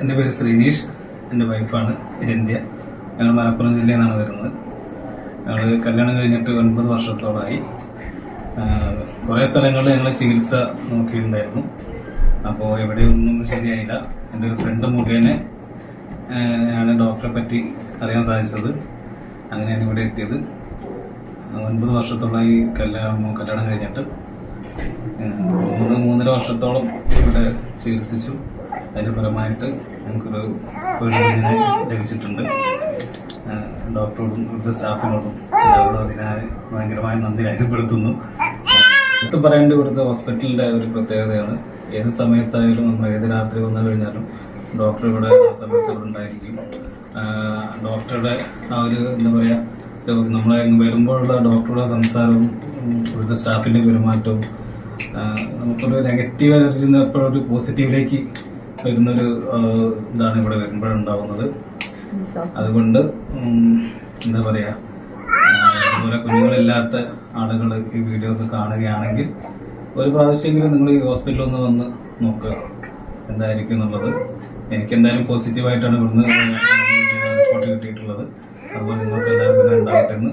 എന്റെ പേര് ശ്രീനീഷ്. എന്റെ വൈഫാണ് രന്ധ്യ ഞങ്ങൾ മലപ്പുറം ജില്ലയിൽ നിന്നാണ് വരുന്നത്. ഞങ്ങൾ കല്യാണം കഴിഞ്ഞിട്ട് ഒൻപത് വർഷത്തോളമായി കുറേ സ്ഥലങ്ങളിൽ ഞങ്ങൾ ചികിത്സ നോക്കിയിട്ടുണ്ടായിരുന്നു. അപ്പോൾ എവിടെയൊന്നും ശരിയായില്ല. എന്റെ ഒരു ഫ്രണ്ട് മുഖേന ആണ് ഡോക്ടറെ പറ്റി അറിയാൻ സാധിച്ചത്. അങ്ങനെയാണ് ഇവിടെ എത്തിയത്. ഒൻപത് വർഷത്തോളമായി കല്യാണം കല്യാണം കഴിഞ്ഞിട്ട്. മൂന്ന് മൂന്നര വർഷത്തോളം ഇവിടെ ചികിത്സിച്ചു. അതിന്റെ ഫലമായിട്ട് നമുക്കൊരു കുഞ്ഞിനെ ലഭിച്ചിട്ടുണ്ട്. ഡോക്ടറോടും ഇവിടുത്തെ സ്റ്റാഫിനോടും എല്ലാവരോടും അതിനായി ഭയങ്കരമായ നന്ദി രേഖപ്പെടുത്തുന്നു. അടുത്ത് പറയേണ്ട ഇവിടുത്തെ ഹോസ്പിറ്റലിന്റെ ഒരു പ്രത്യേകതയാണ്. ഏത് സമയത്തായാലും നമ്മൾ ഏത് രാത്രി വന്നു കഴിഞ്ഞാലും ഡോക്ടർ ഇവിടെ ആ സമയത്ത് ഉണ്ടായിരിക്കും. ഡോക്ടറുടെ ആ ഒരു എന്താ പറയുക നമ്മളെ വരുമ്പോഴുള്ള ഡോക്ടറുടെ സംസാരവും ഇവിടുത്തെ സ്റ്റാഫിന്റെ പെരുമാറ്റവും നമുക്കൊരു നെഗറ്റീവ് എനർജി എപ്പോഴും ഒരു പോസിറ്റീവിലേക്ക് വരുന്നൊരു ഇതാണ് ഇവിടെ വരുമ്പോഴുണ്ടാവുന്നത്. അതുകൊണ്ട് എന്താ പറയാ അതുപോലെ കുഞ്ഞുങ്ങളില്ലാത്ത ആളുകൾ ഈ വീഡിയോസ് കാണുകയാണെങ്കിൽ ഒരു പ്രാവശ്യമെങ്കിലും നിങ്ങൾ ഈ ഹോസ്പിറ്റലിൽ ഒന്ന് വന്ന് നോക്കുക. എന്തായിരിക്കും എന്നുള്ളത്. എനിക്ക് എന്തായാലും പോസിറ്റീവായിട്ടാണ് ഇവിടുന്ന് റിപ്പോർട്ട് കിട്ടിയിട്ടുള്ളത്. അതുപോലെ നിങ്ങൾക്ക് എല്ലാവർക്കും ഉണ്ടാവട്ടെ എന്ന്.